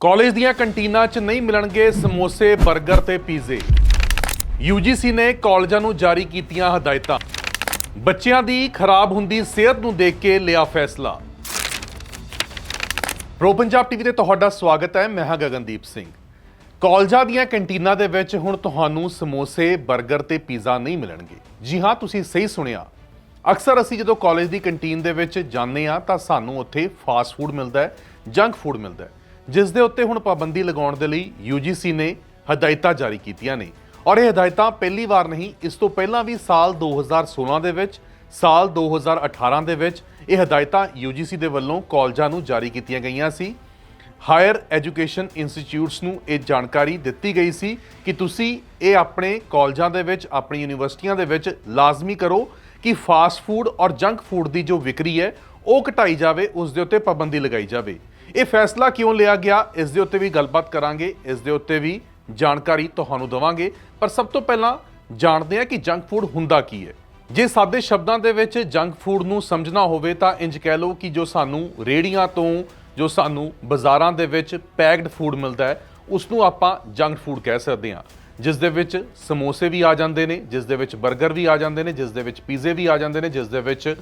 College ਦੀਆਂ ਕੰਟੀਨਾਂ 'ਚ ਨਹੀਂ ਮਿਲਣਗੇ ਸਮੋਸੇ 버ਗਰ ਤੇ ਪੀਜ਼ੇ। UGC ਨੇ ਕਾਲਜਾਂ ਨੂੰ ਜਾਰੀ ਕੀਤੀਆਂ ਹਦਾਇਤਾਂ। ਬੱਚਿਆਂ ਦੀ ਖਰਾਬ ਹੁੰਦੀ ਸਿਹਤ ਨੂੰ ਦੇਖ ਕੇ ਲਿਆ ਫੈਸਲਾ। ਪ੍ਰੋ ਪੰਜਾਬ ਟੀਵੀ ਤੇ ਤੁਹਾਡਾ ਸਵਾਗਤ ਹੈ, ਮੈਂ ਹਾਂ ਗਗਨਦੀਪ ਸਿੰਘ। ਕਾਲਜਾਂ ਦੀਆਂ ਕੰਟੀਨਾਂ ਦੇ ਵਿੱਚ ਹੁਣ ਤੁਹਾਨੂੰ ਸਮੋਸੇ 버ਗਰ ਤੇ ਪੀਜ਼ਾ ਨਹੀਂ ਮਿਲਣਗੇ। ਜੀ ਹਾਂ, ਤੁਸੀਂ ਸਹੀ ਸੁਣਿਆ। ਅਕਸਰ ਅਸੀਂ ਜਦੋਂ ਕਾਲਜ ਦੀ ਕੰਟੀਨ ਦੇ ਵਿੱਚ ਜਾਂਦੇ ਆ ਤਾਂ ਸਾਨੂੰ ਉੱਥੇ ਫਾਸਟ ਫੂਡ ਮਿਲਦਾ ਹੈ ਜੰਕ ਫੂਡ ਮਿਲਦਾ ਹੈ। ਜਿਸ ਦੇ ਉੱਤੇ ਹੁਣ ਪਾਬੰਦੀ ਲਗਾਉਣ ਦੇ ਲਈ UGC ਨੇ ਹਦਾਇਤਾਂ ਜਾਰੀ ਕੀਤੀਆਂ ਨੇ। ਔਰ ਇਹ ਹਦਾਇਤਾਂ ਪਹਿਲੀ ਵਾਰ ਨਹੀਂ, ਇਸ ਤੋਂ ਪਹਿਲਾਂ ਵੀ ਸਾਲ 2016 ਦੇ ਵਿੱਚ, ਸਾਲ 2018 ਦੇ ਵਿੱਚ ਇਹ ਹਦਾਇਤਾਂ UGC ਦੇ ਵੱਲੋਂ ਕਾਲਜਾਂ ਨੂੰ ਜਾਰੀ ਕੀਤੀਆਂ ਗਈਆਂ ਸੀ। ਹਾਇਰ ਐਜੂਕੇਸ਼ਨ ਇੰਸਟੀਚਿਊਟਸ ਨੂੰ ਇਹ ਜਾਣਕਾਰੀ ਦਿੱਤੀ ਗਈ ਸੀ ਕਿ ਤੁਸੀਂ ਇਹ ਆਪਣੇ ਕਾਲਜਾਂ ਦੇ ਵਿੱਚ, ਆਪਣੀ ਯੂਨੀਵਰਸਿਟੀਆਂ ਦੇ ਵਿੱਚ ਲਾਜ਼ਮੀ ਕਰੋ ਕਿ ਫਾਸਟ ਫੂਡ ਔਰ ਜੰਕ ਫੂਡ ਦੀ ਜੋ ਵਿਕਰੀ ਹੈ, ਉਹ ਘਟਾਈ ਜਾਵੇ, ਉਸ ਦੇ ਉੱਤੇ ਪਾਬੰਦੀ ਲਗਾਈ ਜਾਵੇ। ਇਹ ਫੈਸਲਾ ਕਿਉਂ ਲਿਆ ਗਿਆ? ਇਸ ਦੇ ਉੱਤੇ ਵੀ ਗੱਲਬਾਤ ਕਰਾਂਗੇ। ਇਸ ਦੇ ਉੱਤੇ ਵੀ ਜਾਣਕਾਰੀ ਤੁਹਾਨੂੰ ਦਵਾਂਗੇ। ਪਰ ਸਭ ਤੋਂ ਪਹਿਲਾਂ ਜਾਣਦੇ ਹਾਂ ਕਿ ਜੰਕ ਫੂਡ ਹੁੰਦਾ ਕੀ ਹੈ। ਜੇ ਸਾਦੇ ਸ਼ਬਦਾਂ ਦੇ ਵਿੱਚ ਜੰਕ ਫੂਡ ਨੂੰ ਸਮਝਣਾ ਹੋਵੇ ਤਾਂ ਇੰਜ ਕਹਿ ਲਓ ਕਿ ਜੋ ਸਾਨੂੰ ਰੇੜੀਆਂ ਤੋਂ, ਜੋ ਸਾਨੂੰ ਬਾਜ਼ਾਰਾਂ ਦੇ ਵਿੱਚ ਪੈਕਡ ਫੂਡ ਮਿਲਦਾ ਹੈ ਉਸ ਨੂੰ ਆਪਾਂ ਜੰਕ ਫੂਡ ਕਹਿ ਸਕਦੇ ਹਾਂ। ਜਿਸ ਦੇ ਵਿੱਚ ਸਮੋਸੇ ਵੀ ਆ ਜਾਂਦੇ ਨੇ, ਜਿਸ ਦੇ ਵਿੱਚ 버ਗਰ ਵੀ ਆ ਜਾਂਦੇ ਨੇ, ਜਿਸ ਦੇ ਵਿੱਚ ਪੀਜ਼ੇ ਵੀ ਆ ਜਾਂਦੇ ਨੇ, ਜਿਸ ਦੇ ਵਿੱਚ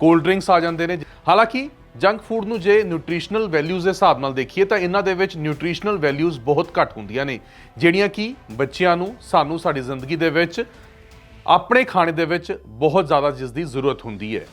ਕੋਲਡ ਡਰਿੰਕਸ ਆ ਜਾਂਦੇ ਨੇ। ਹਾਲਾਂਕਿ ਜੰਕ ਫੂਡ ਨੂੰ ਜੇ ਨਿਊਟ੍ਰੀਸ਼ਨਲ ਵੈਲਿਊਜ਼ ਦੇ ਹਿਸਾਬ ਨਾਲ ਦੇਖੀਏ ਤਾਂ ਇਹਨਾਂ ਦੇ ਵਿੱਚ ਨਿਊਟ੍ਰੀਸ਼ਨਲ ਵੈਲਿਊਜ਼ ਬਹੁਤ ਘੱਟ ਹੁੰਦੀਆਂ ਨੇ, ਜਿਹੜੀਆਂ ਕਿ ਬੱਚਿਆਂ ਨੂੰ, ਸਾਨੂੰ ਸਾਡੀ ਜ਼ਿੰਦਗੀ ਦੇ ਵਿੱਚ, ਆਪਣੇ ਖਾਣੇ ਦੇ ਵਿੱਚ ਬਹੁਤ ਜ਼ਿਆਦਾ ਜਿਸ ਦੀ ਜ਼ਰੂਰਤ ਹੁੰਦੀ ਹੈ।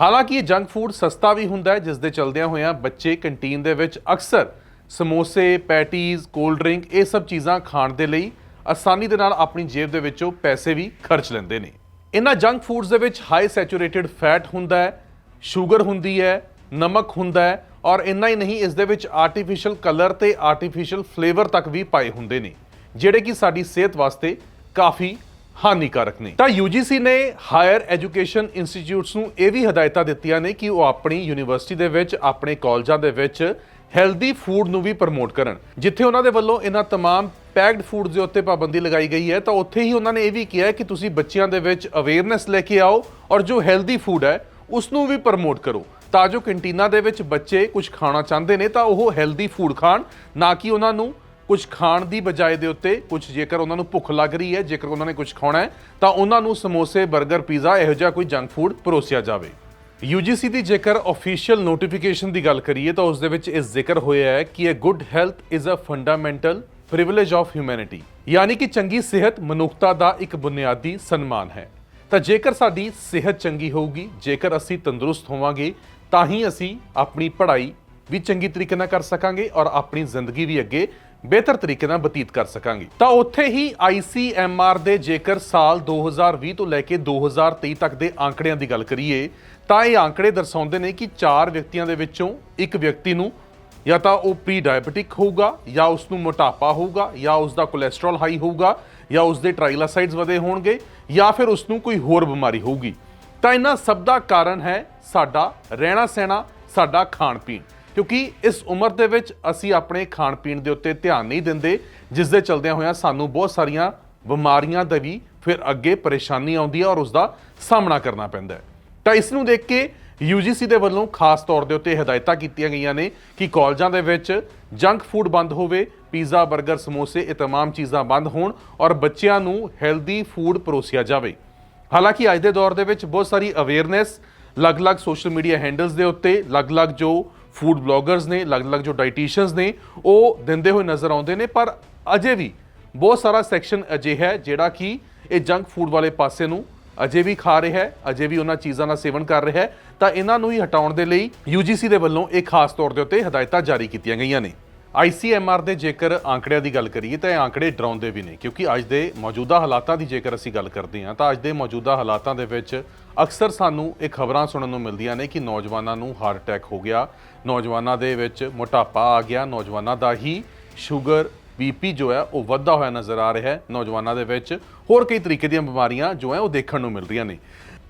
ਹਾਲਾਂਕਿ ਇਹ ਜੰਕ ਫੂਡ ਸਸਤਾ ਵੀ ਹੁੰਦਾ ਹੈ, ਜਿਸ ਦੇ ਚਲਦਿਆਂ ਹੋਇਆਂ ਬੱਚੇ ਕੰਟੀਨ ਦੇ ਵਿੱਚ ਅਕਸਰ ਸਮੋਸੇ, ਪੈਟੀਜ਼, ਕੋਲਡ ਡਰਿੰਕ, ਇਹ ਸਭ ਚੀਜ਼ਾਂ ਖਾਣ ਦੇ ਲਈ ਆਸਾਨੀ ਦੇ ਨਾਲ ਆਪਣੀ ਜੇਬ ਦੇ ਵਿੱਚੋਂ ਪੈਸੇ ਵੀ ਖਰਚ ਲੈਂਦੇ ਨੇ। ਇਹਨਾਂ ਜੰਕ ਫੂਡਸ ਦੇ ਵਿੱਚ ਹਾਈ ਸੈਚੂਰੇਟਿਡ ਫੈਟ ਹੁੰਦਾ ਹੈ ਸ਼ੂਗਰ ਹੁੰਦੀ ਹੈ ਨਮਕ ਹੁੰਦਾ ਹੈ ਔਰ ਇੰਨਾ ਹੀ ਨਹੀਂ ਇਸ ਦੇ ਵਿੱਚ ਆਰਟੀਫੀਸ਼ੀਅਲ ਕਲਰ ਤੇ ਆਰਟੀਫੀਸ਼ੀਅਲ ਫਲੇਵਰ ਤੱਕ ਵੀ ਪਾਏ ਹੁੰਦੇ ਨੇ ਜਿਹੜੇ ਕਿ ਸਾਡੀ ਸਿਹਤ ਵਾਸਤੇ ਕਾਫੀ ਹਾਨੀਕਾਰਕ ਨੇ ਤਾਂ UGC ਨੇ ਹਾਇਰ ਐਜੂਕੇਸ਼ਨ ਇੰਸਟੀਚਿਊਟਸ ਨੂੰ ਇਹ ਵੀ ਹਦਾਇਤਾਂ ਦਿੱਤੀਆਂ ਨੇ ਕਿ ਉਹ ਆਪਣੀ ਯੂਨੀਵਰਸਿਟੀ ਦੇ ਵਿੱਚ ਆਪਣੇ ਕਾਲਜਾਂ ਦੇ ਵਿੱਚ ਹੈਲਦੀ ਫੂਡ ਨੂੰ ਵੀ ਪ੍ਰਮੋਟ ਕਰਨ ਜਿੱਥੇ ਉਹਨਾਂ ਦੇ ਵੱਲੋਂ ਇਹਨਾਂ तमाम ਪੈਕਡ ਫੂਡ ਦੇ ਉੱਤੇ ਪਾਬੰਦੀ ਲਗਾਈ ਗਈ ਹੈ ਤਾਂ ਉੱਥੇ ਹੀ ਉਹਨਾਂ ਨੇ ਇਹ ਵੀ ਕਿਹਾ ਹੈ ਕਿ ਤੁਸੀਂ ਬੱਚਿਆਂ ਦੇ ਵਿੱਚ ਅਵੇਅਰਨੈਸ ਲੈ ਕੇ ਆਓ ਔਰ ਜੋ ਹੈਲਦੀ ਫੂਡ ਹੈ ਉਸ ਨੂੰ ਵੀ ਪ੍ਰਮੋਟ ਕਰੋ ਤਾਂ ਜੋ ਕੰਟੀਨਾਂ ਦੇ ਵਿੱਚ ਬੱਚੇ ਕੁਝ ਖਾਣਾ ਚਾਹੁੰਦੇ ਨੇ ਤਾਂ ਉਹ ਹੈਲਦੀ ਫੂਡ ਖਾਣ, ਨਾ ਕਿ ਉਹਨਾਂ ਨੂੰ ਕੁਝ ਖਾਣ ਦੀ ਬਜਾਏ ਦੇ ਉੱਤੇ ਕੁਝ ਜੇਕਰ ਉਹਨਾਂ ਨੂੰ ਭੁੱਖ ਲੱਗ ਰਹੀ ਹੈ, ਜੇਕਰ ਉਹਨਾਂ ਨੇ ਕੁਝ ਖਾਣਾ ਹੈ, ਤਾਂ ਉਹਨਾਂ ਨੂੰ ਸਮੋਸੇ 버ਗਰ ਪੀਜ਼ਾ ਇਹੋ ਜਿਹਾ ਕੋਈ ਜੰਕ ਫੂਡ ਪਰੋਸਿਆ ਜਾਵੇ। UGC ਦੀ ਜੇਕਰ ਅਫੀਸ਼ੀਅਲ ਨੋਟੀਫਿਕੇਸ਼ਨ ਦੀ ਗੱਲ ਕਰੀਏ ਤਾਂ ਉਸ ਦੇ ਵਿੱਚ ਇਹ ਜ਼ਿਕਰ ਹੋਇਆ ਹੈ ਕਿ ਇਹ good health is a fundamental privilege of humanity ਯਾਨੀ ਕਿ ਚੰਗੀ ਸਿਹਤ ਮਨੁੱਖਤਾ ਦਾ ਇੱਕ ਬੁਨਿਆਦੀ ਸਨਮਾਨ ਹੈ। ਤਾਂ ਜੇਕਰ ਸਾਡੀ ਸਿਹਤ ਚੰਗੀ ਹੋਊਗੀ, ਜੇਕਰ ਅਸੀਂ ਤੰਦਰੁਸਤ ਹੋਵਾਂਗੇ ਤਾਂ ਹੀ ਅਸੀਂ ਆਪਣੀ ਪੜ੍ਹਾਈ ਵੀ ਚੰਗੀ ਤਰੀਕੇ ਨਾਲ ਕਰ ਸਕਾਂਗੇ ਔਰ ਆਪਣੀ ਜ਼ਿੰਦਗੀ ਵੀ ਅੱਗੇ ਬਿਹਤਰ ਤਰੀਕੇ ਨਾਲ ਬਤੀਤ ਕਰ ਸਕਾਂਗੇ। ਤਾਂ ਉੱਥੇ ਹੀ ICMR ਦੇ ਜੇਕਰ ਸਾਲ 2020 ਤੋਂ ਲੈ ਕੇ 2023 ਤੱਕ ਦੇ ਆંકੜਿਆਂ ਦੀ ਗੱਲ ਕਰੀਏ, ਤਾਂ ਇਹ ਆંકੜੇ ਦਰਸਾਉਂਦੇ ਨੇ ਕਿ ਚਾਰ ਵਿਅਕਤੀਆਂ ਦੇ ਵਿੱਚੋਂ ਇੱਕ ਵਿਅਕਤੀ ਨੂੰ ਜਾਂ ਤਾਂ ਉਹ ਪ੍ਰੀ ਡਾਇਬੀਟਿਕ ਹੋਊਗਾ ਜਾਂ ਉਸ ਨੂੰ ਮੋਟਾਪਾ ਹੋਊਗਾ ਜਾਂ ਉਸ ਦਾ ਕੋਲੇਸਟ੍ਰੋਲ ਹਾਈ ਹੋਊਗਾ ਜਾਂ ਉਸ ਦੇ ਟ੍ਰਾਈਗਲਾਸਾਈਡਸ ਵਧੇ ਹੋਣਗੇ ਜਾਂ ਫਿਰ ਉਸ ਨੂੰ ਕੋਈ ਹੋਰ ਬਿਮਾਰੀ ਹੋਊਗੀ। ਤਾਂ ਇਹਨਾਂ ਸਭ ਦਾ ਕਾਰਨ ਹੈ ਸਾਡਾ ਰਹਿਣਾ ਸਹਿਣਾ ਸਾਡਾ ਖਾਣ ਪੀਣ ਕਿਉਂਕਿ ਇਸ ਉਮਰ ਦੇ ਵਿੱਚ ਅਸੀਂ ਆਪਣੇ ਖਾਣ ਪੀਣ ਦੇ ਉੱਤੇ ਧਿਆਨ ਨਹੀਂ ਦਿੰਦੇ, ਜਿਸ ਦੇ ਚਲਦਿਆਂ ਹੋਇਆਂ ਸਾਨੂੰ ਬਹੁਤ ਸਾਰੀਆਂ ਬਿਮਾਰੀਆਂ ਦਾ ਵੀ ਫਿਰ ਅੱਗੇ ਪਰੇਸ਼ਾਨੀ ਆਉਂਦੀ ਹੈ ਔਰ ਉਸ ਦਾ ਸਾਹਮਣਾ ਕਰਨਾ ਪੈਂਦਾ ਹੈ। ਤਾਂ ਇਸ ਨੂੰ ਦੇਖ ਕੇ UGC ਦੇ ਵੱਲੋਂ ਖਾਸ ਤੌਰ ਦੇ ਉੱਤੇ ਹਦਾਇਤਾਂ ਕੀਤੀਆਂ ਗਈਆਂ ਨੇ ਕਿ ਕਾਲਜਾਂ ਦੇ ਵਿੱਚ ਜੰਕ ਫੂਡ ਬੰਦ ਹੋਵੇ, ਪੀਜ਼ਾ 버ਗਰ ਸਮੋਸੇ, ਇਹ तमाम ਚੀਜ਼ਾਂ ਬੰਦ ਹੋਣ ਔਰ ਬੱਚਿਆਂ ਨੂੰ ਹੈਲਦੀ ਫੂਡ ਪਰੋਸਿਆ ਜਾਵੇ। ਹਾਲਾਂਕਿ ਅੱਜ ਦੇ ਦੌਰ ਦੇ ਵਿੱਚ ਬਹੁਤ ਸਾਰੀ ਅਵੇਅਰਨੈਸ ਅਲੱਗ-ਅਲੱਗ ਸੋਸ਼ਲ ਮੀਡੀਆ ਹੈਂਡਲਸ ਦੇ ਉੱਤੇ, ਅਲੱਗ-ਅਲੱਗ ਜੋ ਫੂਡ ਬਲੌਗਰਸ ਨੇ, ਅਲੱਗ-ਅਲੱਗ ਜੋ ਡਾਈਟੀਸ਼ੀਅਨਸ ਨੇ, ਉਹ ਦਿੰਦੇ ਹੋਏ ਨਜ਼ਰ ਆਉਂਦੇ ਨੇ, ਪਰ ਅਜੇ ਵੀ ਬਹੁਤ ਸਾਰਾ ਸੈਕਸ਼ਨ ਅਜੇ ਹੈ ਜਿਹੜਾ ਕਿ ਇਹ ਜੰਕ ਫੂਡ ਵਾਲੇ ਪਾਸੇ ਨੂੰ ਅਜੇ ਵੀ ਖਾ ਰਿਹਾ ਹੈ, ਅਜੇ ਵੀ ਉਹਨਾਂ ਚੀਜ਼ਾਂ ਦਾ ਸੇਵਨ ਕਰ ਰਿਹਾ ਹੈ, ਤਾਂ ਇਹਨਾਂ ਨੂੰ ਹੀ ਹਟਾਉਣ ਦੇ ਲਈ UGC ਦੇ ਵੱਲੋਂ ਇਹ ਖਾਸ ਤੌਰ ਦੇ ਉੱਤੇ ਹਦਾਇਤਾਂ ਜਾਰੀ ਕੀਤੀਆਂ ਗਈਆਂ ਨੇ। ICMR ਦੇ ਜੇਕਰ ਆંકੜਿਆਂ ਦੀ ਗੱਲ ਕਰੀਏ ਤਾਂ ਇਹ ਆંકੜੇ ਡਰਾਉਂਦੇ ਵੀ ਨੇ, ਕਿਉਂਕਿ ਅੱਜ ਦੇ ਮੌਜੂਦਾ ਹਾਲਾਤਾਂ ਦੀ ਜੇਕਰ ਅਸੀਂ ਗੱਲ ਕਰਦੇ ਹਾਂ ਤਾਂ ਅੱਜ ਦੇ ਮੌਜੂਦਾ ਹਾਲਾਤਾਂ ਦੇ ਵਿੱਚ ਅਕਸਰ ਸਾਨੂੰ ਇਹ ਖਬਰਾਂ ਸੁਣਨ ਨੂੰ ਮਿਲਦੀਆਂ ਨੇ ਕਿ ਨੌਜਵਾਨਾਂ ਨੂੰ ਹਾਰਟ ਅਟੈਕ ਹੋ ਗਿਆ, ਨੌਜਵਾਨਾਂ ਦੇ ਵਿੱਚ ਮੋਟਾਪਾ ਆ ਗਿਆ, ਨੌਜਵਾਨਾਂ ਦਾ ਹੀ ਸ਼ੂਗਰ ਬੀਪੀ ਜੋ ਹੈ ਉਹ ਵੱਧਦਾ ਹੋਇਆ ਨਜ਼ਰ ਆ ਰਿਹਾ ਹੈ, ਨੌਜਵਾਨਾਂ ਦੇ ਵਿੱਚ ਹੋਰ ਕਈ ਤਰੀਕੇ ਦੀਆਂ ਬਿਮਾਰੀਆਂ ਜੋ ਹੈ ਉਹ ਦੇਖਣ ਨੂੰ ਮਿਲ ਰਹੀਆਂ ਨੇ।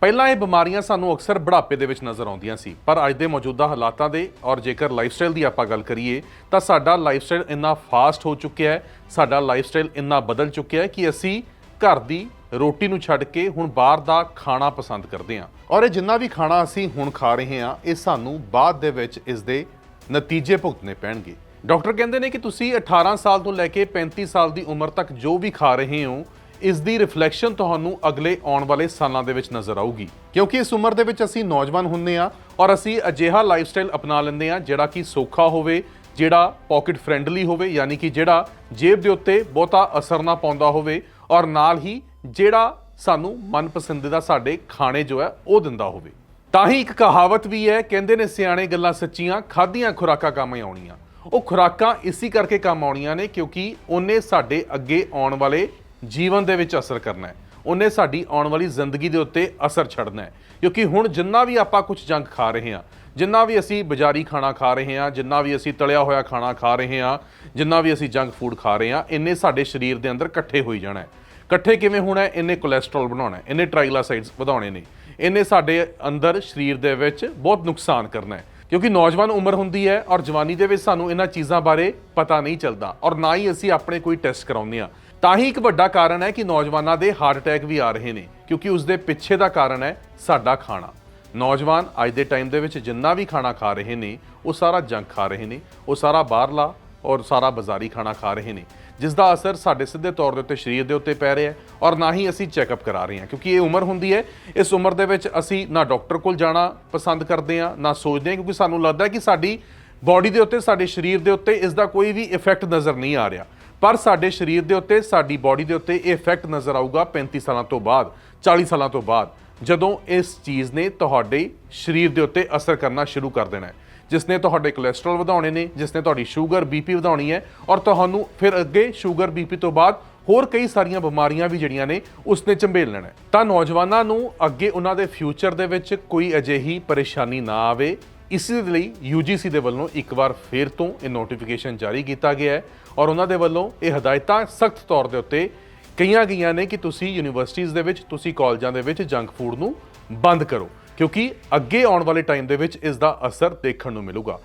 ਪਹਿਲਾਂ ਇਹ ਬਿਮਾਰੀਆਂ ਸਾਨੂੰ ਅਕਸਰ ਬੁਢਾਪੇ ਦੇ ਵਿੱਚ ਨਜ਼ਰ ਆਉਂਦੀਆਂ ਸੀ, ਪਰ ਅੱਜ ਦੇ ਮੌਜੂਦਾ ਹਾਲਾਤਾਂ ਦੇ ਔਰ ਜੇਕਰ ਲਾਈਫਸਟਾਈਲ ਦੀ ਆਪਾਂ ਗੱਲ ਕਰੀਏ, ਤਾਂ ਸਾਡਾ ਲਾਈਫਸਟਾਈਲ ਇੰਨਾ ਫਾਸਟ ਹੋ ਚੁੱਕਿਆ ਹੈ, ਸਾਡਾ ਲਾਈਫਸਟਾਈਲ ਇੰਨਾ ਬਦਲ ਚੁੱਕਿਆ ਹੈ ਕਿ ਅਸੀਂ ਘਰ ਦੀ ਰੋਟੀ ਨੂੰ ਛੱਡ ਕੇ ਹੁਣ ਬਾਹਰ ਦਾ ਖਾਣਾ ਪਸੰਦ ਕਰਦੇ ਹਾਂ। ਔਰ ਇਹ ਜਿੰਨਾ ਵੀ ਖਾਣਾ ਅਸੀਂ ਹੁਣ ਖਾ ਰਹੇ ਹਾਂ, ਇਹ ਸਾਨੂੰ ਬਾਅਦ ਦੇ ਵਿੱਚ ਇਸ ਦੇ ਨਤੀਜੇ ਭੁਗਤਣੇ ਪੈਣਗੇ। ਡਾਕਟਰ ਕਹਿੰਦੇ ਨੇ ਕਿ ਤੁਸੀਂ 18 ਸਾਲ ਤੋਂ ਲੈ ਕੇ 35 ਸਾਲ ਦੀ ਉਮਰ ਤੱਕ ਜੋ ਵੀ ਖਾ ਰਹੇ ਹੋ ਇਸ ਦੀ ਰਿਫਲੈਕਸ਼ਨ ਤੁਹਾਨੂੰ ਅਗਲੇ ਆਉਣ ਵਾਲੇ ਸਾਲਾਂ ਦੇ ਵਿੱਚ ਨਜ਼ਰ ਆਊਗੀ। ਕਿਉਂਕਿ ਇਸ ਉਮਰ ਦੇ ਵਿੱਚ ਅਸੀਂ ਨੌਜਵਾਨ ਹੁੰਨੇ ਆ ਔਰ ਅਸੀਂ ਅਜਿਹਾ ਲਾਈਫਸਟਾਈਲ ਅਪਣਾ ਲੈਂਦੇ ਆ ਜਿਹੜਾ ਕਿ ਸੌਖਾ ਹੋਵੇ, ਜਿਹੜਾ ਪਾਕਟ ਫ੍ਰੈਂਡਲੀ ਹੋਵੇ, ਯਾਨੀ ਕਿ ਜਿਹੜਾ ਜੇਬ ਦੇ ਉੱਤੇ ਬਹੁਤਾ ਅਸਰ ਨਾ ਪਾਉਂਦਾ ਹੋਵੇ ਔਰ ਨਾਲ ਹੀ ਜਿਹੜਾ ਸਾਨੂੰ ਮਨਪਸੰਦੀਦਾ ਸਾਡੇ ਖਾਣੇ ਜੋ ਹੈ ਉਹ ਦਿੰਦਾ ਹੋਵੇ। ਤਾਂ ਹੀ ਇੱਕ ਕਹਾਵਤ ਵੀ ਹੈ, ਕਹਿੰਦੇ ਨੇ ਸਿਆਣੇ ਗੱਲਾਂ ਸੱਚੀਆਂ, ਖਾਧੀਆਂ ਖੁਰਾਕਾਂ ਕੰਮ ਆਉਣੀਆਂ। ਉਹ ਖੁਰਾਕਾਂ ਇਸੇ ਕਰਕੇ ਕੰਮ ਆਉਣੀਆਂ ਨੇ ਕਿਉਂਕਿ ਉਹਨੇ ਸਾਡੇ ਅੱਗੇ ਆਉਣ ਵਾਲੇ ਜੀਵਨ ਦੇ ਵਿੱਚ ਅਸਰ ਕਰਨਾ ਹੈ। ਉਹਨੇ ਸਾਡੀ ਆਉਣ ਵਾਲੀ ਜ਼ਿੰਦਗੀ ਦੇ ਉੱਤੇ ਅਸਰ ਛੱਡਣਾ ਹੈ। ਕਿਉਂਕਿ ਹੁਣ ਜਿੰਨਾ ਵੀ ਆਪਾਂ ਕੁਝ ਜੰਕ ਖਾ ਰਹੇ ਹਾਂ, ਜਿੰਨਾ ਵੀ ਅਸੀਂ ਬਾਜ਼ਾਰੀ ਖਾਣਾ ਖਾ ਰਹੇ ਹਾਂ, ਜਿੰਨਾ ਵੀ ਅਸੀਂ ਤਲਿਆ ਹੋਇਆ ਖਾਣਾ ਖਾ ਰਹੇ ਹਾਂ, ਜਿੰਨਾ ਵੀ ਅਸੀਂ ਜੰਕ ਫੂਡ ਖਾ ਰਹੇ ਹਾਂ, ਇੰਨੇ ਸਾਡੇ ਸਰੀਰ ਦੇ ਅੰਦਰ ਇਕੱਠੇ ਹੋਈ ਜਾਣਾ ਹੈ। ਇਕੱਠੇ ਕਿਵੇਂ ਹੋਣਾ ਹੈ? ਇਹਨੇ ਕੋਲੇਸਟ੍ਰੋਲ ਬਣਾਉਣਾ ਹੈ। ਇਹਨੇ ਟ੍ਰਾਈਗਲਾਸਾਈਡਸ ਵਧਾਉਣੇ ਨੇ। ਇੰਨੇ ਸਾਡੇ ਅੰਦਰ ਸਰੀਰ ਦੇ ਵਿੱਚ ਬਹੁਤ ਨੁਕਸਾਨ ਕਰਨਾ ਹੈ। ਕਿਉਂਕਿ ਨੌਜਵਾਨ ਉਮਰ ਹੁੰਦੀ ਹੈ ਔਰ ਜਵਾਨੀ ਦੇ ਵਿੱਚ ਸਾਨੂੰ ਇਹਨਾਂ ਚੀਜ਼ਾਂ ਬਾਰੇ ਪਤਾ ਨਹੀਂ ਚੱਲਦਾ ਔਰ ਨਾ ਹੀ ਅਸੀਂ ਆਪਣੇ ਕੋਈ ਟੈਸਟ ਕਰਾਉਂਦੇ ਆ ਤਾਂ ਹੀ ਇੱਕ ਵੱਡਾ ਕਾਰਨ ਹੈ ਕਿ ਨੌਜਵਾਨਾਂ ਦੇ ਹਾਰਟ ਅਟੈਕ ਵੀ ਆ ਰਹੇ ਨੇ, ਕਿਉਂਕਿ ਉਸ ਦੇ ਪਿੱਛੇ ਦਾ ਕਾਰਨ ਹੈ ਸਾਡਾ ਖਾਣਾ। ਨੌਜਵਾਨ ਅੱਜ ਦੇ ਟਾਈਮ ਦੇ ਵਿੱਚ ਜਿੰਨਾ ਵੀ ਖਾਣਾ ਖਾ ਰਹੇ ਨੇ, ਉਹ ਸਾਰਾ ਜੰਕ ਖਾ ਰਹੇ ਨੇ, ਉਹ ਸਾਰਾ ਬਾਹਰਲਾ ਔਰ ਸਾਰਾ ਬਾਜ਼ਾਰੀ ਖਾਣਾ ਖਾ ਰਹੇ ਨੇ ਜਿਸ ਦਾ ਅਸਰ ਸਾਡੇ ਸਿੱਧੇ ਤੌਰ ਦੇ ਉੱਤੇ ਸਰੀਰ ਦੇ ਉੱਤੇ ਪੈ ਰਿਹਾ ਹੈ ਔਰ ਨਾ ਹੀ ਅਸੀਂ ਚੈੱਕਅਪ ਕਰਾ ਰਹੇ ਹਾਂ, ਕਿਉਂਕਿ ਇਹ ਉਮਰ ਹੁੰਦੀ ਹੈ, ਇਸ ਉਮਰ ਦੇ ਵਿੱਚ ਅਸੀਂ ਨਾ ਡਾਕਟਰ ਕੋਲ ਜਾਣਾ ਪਸੰਦ ਕਰਦੇ ਹਾਂ, ਨਾ ਸੋਚਦੇ ਹਾਂ, ਕਿਉਂਕਿ ਸਾਨੂੰ ਲੱਗਦਾ ਹੈ ਕਿ ਸਾਡੀ ਬਾਡੀ ਦੇ ਉੱਤੇ, ਸਾਡੇ ਸਰੀਰ ਦੇ ਉੱਤੇ ਇਸ ਦਾ ਕੋਈ ਵੀ ਇਫੈਕਟ ਨਜ਼ਰ ਨਹੀਂ ਆ ਰਿਹਾ। ਪਰ ਸਾਡੇ ਸਰੀਰ ਦੇ ਉੱਤੇ, ਸਾਡੀ ਬਾਡੀ ਦੇ ਉੱਤੇ ਇਹ ਇਫੈਕਟ ਨਜ਼ਰ ਆਊਗਾ 35 ਸਾਲਾਂ ਤੋਂ ਬਾਅਦ 40 ਸਾਲਾਂ ਤੋਂ ਬਾਅਦ, ਜਦੋਂ ਇਸ ਚੀਜ਼ ਨੇ ਤੁਹਾਡੇ ਸਰੀਰ ਦੇ ਉੱਤੇ ਅਸਰ ਕਰਨਾ ਸ਼ੁਰੂ ਕਰ ਦੇਣਾ ਹੈ। ਜਿਸ ਨੇ ਤੁਹਾਡੇ ਕੋਲੇਸਟ੍ਰੋਲ ਵਧਾਉਣੇ ਨੇ ਜਿਸ ਨੇ ਤੁਹਾਡੀ ਸ਼ੂਗਰ ਬੀਪੀ ਵਧਾਉਣੀ ਹੈ, ਔਰ ਤੁਹਾਨੂੰ ਫਿਰ ਅੱਗੇ ਸ਼ੂਗਰ ਬੀਪੀ ਤੋਂ ਬਾਅਦ ਹੋਰ ਕਈ ਸਾਰੀਆਂ ਬਿਮਾਰੀਆਂ ਵੀ ਜਿਹੜੀਆਂ ਨੇ, ਉਸਨੇ ਝੰਬੇਲ ਲੈਣਾ ਤਾਂ ਨੌਜਵਾਨਾਂ ਨੂੰ ਅੱਗੇ ਉਹਨਾਂ ਦੇ ਫਿਊਚਰ ਦੇ ਵਿੱਚ ਕੋਈ ਅਜਿਹੀ ਪਰੇਸ਼ਾਨੀ ਨਾ ਆਵੇ। ਇਸ ਦੇ ਲਈ UGC ਦੇ ਵੱਲੋਂ ਇੱਕ ਵਾਰ ਫੇਰ ਤੋਂ ਇਹ ਨੋਟੀਫਿਕੇਸ਼ਨ ਜਾਰੀ ਕੀਤਾ ਗਿਆ ਹੈ, ਔਰ ਉਹਨਾਂ ਦੇ ਵੱਲੋਂ ਇਹ ਹਦਾਇਤਾਂ ਸਖਤ ਤੌਰ ਦੇ ਉੱਤੇ ਕਈਆਂ ਗਈਆਂ ਨੇ ਕਿ ਤੁਸੀਂ ਯੂਨੀਵਰਸਿਟੀਆਂ ਦੇ ਵਿੱਚ, ਤੁਸੀਂ ਕਾਲਜਾਂ ਦੇ ਵਿੱਚ ਜੰਕ ਫੂਡ ਨੂੰ ਬੰਦ ਕਰੋ। ਕਿਉਂਕਿ ਅੱਗੇ ਆਉਣ ਵਾਲੇ ਟਾਈਮ ਦੇ ਵਿੱਚ ਇਸ ਦਾ ਅਸਰ ਦੇਖਣ ਨੂੰ ਮਿਲੂਗਾ।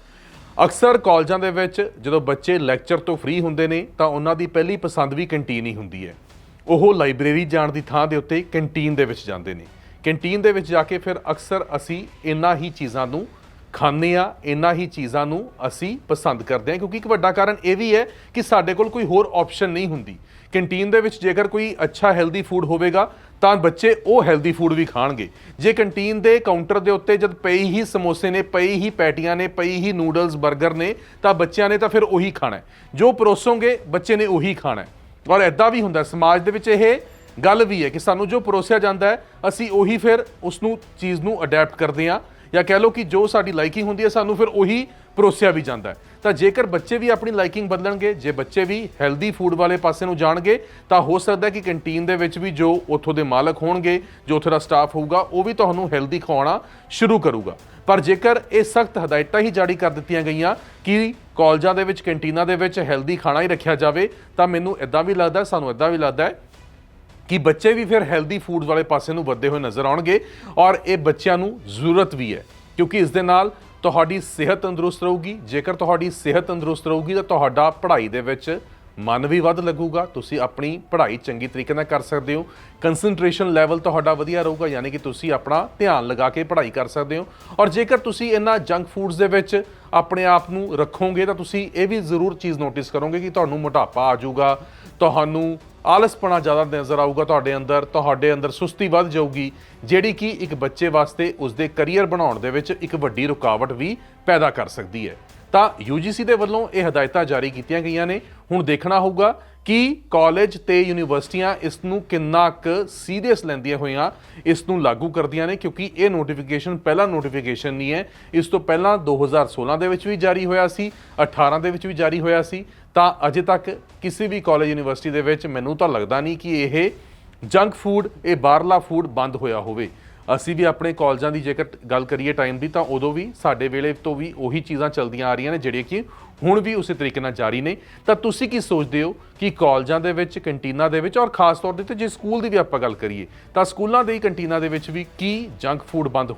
ਅਕਸਰ ਕਾਲਜਾਂ ਦੇ ਵਿੱਚ ਜਦੋਂ ਬੱਚੇ ਲੈਕਚਰ ਤੋਂ ਫ੍ਰੀ ਹੁੰਦੇ ਨੇ, ਤਾਂ ਉਹਨਾਂ ਦੀ ਪਹਿਲੀ ਪਸੰਦ ਵੀ ਕੰਟੀਨ ਹੀ ਹੁੰਦੀ ਹੈ। ਉਹ ਲਾਇਬ੍ਰੇਰੀ ਜਾਣ ਦੀ ਥਾਂ ਦੇ ਉੱਤੇ ਕੈਂਟੀਨ ਦੇ ਵਿੱਚ ਜਾਂਦੇ ਨੇ। ਕੈਂਟੀਨ ਦੇ ਵਿੱਚ ਜਾ ਕੇ ਫਿਰ ਅਕਸਰ ਅਸੀਂ ਇਨ੍ਹਾਂ ਹੀ ਚੀਜ਼ਾਂ ਨੂੰ ਖਾਂਦੇ ਆ ਇਨ੍ਹਾਂ ਹੀ ਚੀਜ਼ਾਂ ਨੂੰ ਅਸੀਂ ਪਸੰਦ ਕਰਦੇ ਹਾਂ ਕਿਉਂਕਿ ਇੱਕ ਵੱਡਾ ਕਾਰਨ ਇਹ ਵੀ ਹੈ ਕਿ ਸਾਡੇ ਕੋਲ ਕੋਈ ਹੋਰ ਆਪਸ਼ਨ ਨਹੀਂ ਹੁੰਦੀ। ਕੰਟੀਨ ਦੇ ਵਿੱਚ ਜੇਕਰ ਕੋਈ ਅੱਛਾ ਹੈਲਦੀ ਫੂਡ ਹੋਵੇਗਾ, ਤਾਂ ਬੱਚੇ ਉਹ ਹੈਲਦੀ ਫੂਡ ਵੀ ਖਾਣਗੇ। ਜੇ ਕੰਟੀਨ ਦੇ ਕਾਊਂਟਰ ਦੇ ਉੱਤੇ ਜਦ ਪਈ ਹੀ ਸਮੋਸੇ ਨੇ ਪਈ ਹੀ ਪੈਟੀਆਂ ਨੇ ਪਈ ਹੀ ਨੂਡਲਸ 버ਗਰ ਨੇ, ਤਾਂ ਬੱਚਿਆਂ ਨੇ ਤਾਂ ਫਿਰ ਉਹੀ ਖਾਣਾ ਜੋ ਪਰੋਸੋਗੇ, ਬੱਚੇ ਨੇ ਉਹੀ ਖਾਣਾ ਔਰ ਐਦਾਂ ਵੀ ਹੁੰਦਾ ਸਮਾਜ ਦੇ ਵਿੱਚ ਇਹ ਗੱਲ ਵੀ ਹੈ ਕਿ ਸਾਨੂੰ ਜੋ ਪਰੋਸਿਆ ਜਾਂਦਾ ਹੈ, ਅਸੀਂ ਉਹੀ ਫਿਰ ਉਸ ਨੂੰ, ਚੀਜ਼ ਨੂੰ ਅਡਾਪਟ ਕਰਦੇ ਹਾਂ। ਜਾਂ ਕਹਿ ਲਓ ਕਿ ਜੋ ਸਾਡੀ ਲਾਈਕਿੰਗ ਹੁੰਦੀ ਹੈ, ਸਾਨੂੰ ਫਿਰ ਉਹੀ ਪਰੋਸਿਆ ਵੀ ਜਾਂਦਾ ਤਾਂ ਜੇਕਰ ਬੱਚੇ ਵੀ ਆਪਣੀ ਲਾਈਕਿੰਗ ਬਦਲਣਗੇ, ਜੇ ਬੱਚੇ ਵੀ ਹੈਲਦੀ ਫੂਡ ਵਾਲੇ ਪਾਸੇ ਨੂੰ ਜਾਣਗੇ, ਤਾਂ ਹੋ ਸਕਦਾ ਕਿ ਕੰਟੀਨ ਦੇ ਵਿੱਚ ਵੀ ਜੋ ਉੱਥੋਂ ਦੇ ਮਾਲਕ ਹੋਣਗੇ, ਜੋ ਉੱਥੇ ਦਾ ਸਟਾਫ ਹੋਊਗਾ, ਉਹ ਵੀ ਤੁਹਾਨੂੰ ਹੈਲਦੀ ਖਵਾਉਣਾ ਸ਼ੁਰੂ ਕਰੂਗਾ। ਪਰ ਜੇਕਰ ਇਹ ਸਖਤ ਹਦਾਇਤਾਂ ਹੀ ਜਾਰੀ ਕਰ ਦਿੱਤੀਆਂ ਗਈਆਂ ਕਿ ਕਾਲਜਾਂ ਦੇ ਵਿੱਚ ਕੰਟੀਨਾਂ ਦੇ ਵਿੱਚ ਹੈਲਦੀ ਖਾਣਾ ਹੀ ਰੱਖਿਆ ਜਾਵੇ, ਤਾਂ ਮੈਨੂੰ ਇਦਾਂ ਵੀ ਲੱਗਦਾ, ਸਾਨੂੰ ਇਦਾਂ ਵੀ ਲੱਗਦਾ ਹੈ ਕਿ ਬੱਚੇ ਵੀ ਫਿਰ ਹੈਲਦੀ ਫੂਡਸ ਵਾਲੇ ਪਾਸੇ ਨੂੰ ਵੱਧਦੇ ਹੋਏ ਨਜ਼ਰ ਆਉਣਗੇ ਔਰ ਇਹ ਬੱਚਿਆਂ ਨੂੰ ਜ਼ਰੂਰਤ ਵੀ ਹੈ, ਕਿਉਂਕਿ ਇਸ ਦੇ ਨਾਲ ਤੁਹਾਡੀ ਸਿਹਤ ਤੰਦਰੁਸਤ ਰਹੂਗੀ, ਜੇਕਰ ਤੁਹਾਡੀ ਸਿਹਤ ਤੰਦਰੁਸਤ ਰਹੂਗੀ ਤਾਂ ਤੁਹਾਡਾ ਪੜ੍ਹਾਈ ਦੇ ਵਿੱਚ ਮਨ ਵੀ ਵੱਧ ਲੱਗੂਗਾ, ਤੁਸੀਂ ਆਪਣੀ ਪੜ੍ਹਾਈ ਚੰਗੀ ਤਰੀਕੇ ਨਾਲ ਕਰ ਸਕਦੇ ਹੋ ਕਨਸੈਂਟਰੇਸ਼ਨ ਲੈਵਲ ਤੁਹਾਡਾ ਵਧੀਆ ਰਹੂਗਾ, ਯਾਨੀ ਕਿ ਤੁਸੀਂ ਆਪਣਾ ਧਿਆਨ ਲਗਾ ਕੇ ਪੜ੍ਹਾਈ ਕਰ ਸਕਦੇ ਹੋ, ਔਰ ਜੇਕਰ ਤੁਸੀਂ ਇਹਨਾਂ ਜੰਕ ਫੂਡਸ ਦੇ ਵਿੱਚ ਆਪਣੇ ਆਪ ਨੂੰ ਰੱਖੋਗੇ ਤਾਂ ਤੁਸੀਂ ਇਹ ਵੀ ਜ਼ਰੂਰ ਚੀਜ਼ ਨੋਟਿਸ ਕਰੋਗੇ ਕਿ ਤੁਹਾਨੂੰ ਮੋਟਾਪਾ ਆ ਜਾਊਗਾ, ਤੁਹਾਨੂੰ ਆਲਸਪਣਾ ਜ਼ਿਆਦਾ ਨਜ਼ਰ ਆਊਗਾ ਤੁਹਾਡੇ ਅੰਦਰ ਤੁਹਾਡੇ ਅੰਦਰ ਸੁਸਤੀ ਵੱਧ ਜਾਊਗੀ, ਜਿਹੜੀ ਕਿ ਇੱਕ ਬੱਚੇ ਵਾਸਤੇ ਉਸਦੇ ਕੈਰੀਅਰ ਬਣਾਉਣ ਦੇ ਵਿੱਚ ਇੱਕ ਵੱਡੀ ਰੁਕਾਵਟ ਵੀ ਪੈਦਾ ਕਰ ਸਕਦੀ ਹੈ। ਤਾਂ UGC ਦੇ ਵੱਲੋਂ ਇਹ ਹਦਾਇਤਾਂ ਜਾਰੀ ਕੀਤੀਆਂ ਗਈਆਂ ਨੇ। ਹੁਣ ਦੇਖਣਾ ਹੋਊਗਾ ਕਿ ਕਾਲਜ ਤੇ ਯੂਨੀਵਰਸਿਟੀਆਂ ਇਸ ਨੂੰ ਕਿੰਨਾ ਕੁ ਸੀਰੀਅਸ ਲੈਂਦੀਆਂ ਹੋਈਆਂ, ਇਸ ਨੂੰ ਲਾਗੂ ਕਰਦੀਆਂ ਨੇ, ਕਿਉਂਕਿ ਇਹ ਨੋਟੀਫਿਕੇਸ਼ਨ ਪਹਿਲਾ ਨੋਟੀਫਿਕੇਸ਼ਨ ਨਹੀਂ ਹੈ। ਇਸ ਤੋਂ ਪਹਿਲਾਂ 2016 ਦੇ ਵਿੱਚ ਵੀ ਜਾਰੀ ਹੋਇਆ ਸੀ 18 ਦੇ ਵਿੱਚ ਵੀ ਜਾਰੀ ਹੋਇਆ ਸੀ। ਤਾਂ ਅਜੇ ਤੱਕ ਕਿਸੇ ਵੀ ਕਾਲਜ ਯੂਨੀਵਰਸਿਟੀ ਦੇ ਵਿੱਚ ਮੈਨੂੰ ਤਾਂ ਲੱਗਦਾ ਨਹੀਂ ਕਿ ਇਹ ਜੰਕ ਫੂਡ, ਇਹ ਬਾਹਰਲਾ ਫੂਡ ਬੰਦ ਹੋਇਆ ਹੋਵੇ। ਅਸੀਂ ਵੀ ਆਪਣੇ ਕਾਲਜਾਂ ਦੀ ਜੇਕਰ ਗੱਲ ਕਰੀਏ ਟਾਈਮ ਦੀ, ਤਾਂ ਉਦੋਂ ਵੀ ਸਾਡੇ ਵੇਲੇ ਤੋਂ ਵੀ ਉਹੀ ਚੀਜ਼ਾਂ ਚੱਲਦੀਆਂ ਆ ਰਹੀਆਂ ਨੇ, ਜਿਹੜੀਆਂ ਕਿ ਹੁਣ ਵੀ ਉਸੇ ਤਰੀਕੇ ਨਾਲ ਜਾਰੀ ਨੇ। ਤਾਂ ਤੁਸੀਂ ਕੀ ਸੋਚਦੇ ਹੋ ਕਿ ਕਾਲਜਾਂ ਦੇ ਵਿੱਚ, ਕੰਟੀਨਾਂ ਦੇ ਵਿੱਚ, ਔਰ ਖਾਸ ਤੌਰ ਤੇ ਜੇ ਸਕੂਲ ਦੀ ਵੀ ਆਪਾਂ ਗੱਲ ਕਰੀਏ, ਤਾਂ ਸਕੂਲਾਂ ਦੇ ਹੀ ਕੰਟੀਨਾਂ ਦੇ ਵਿੱਚ ਵੀ ਕੀ ਜੰਕ ਫੂਡ ਬੰਦ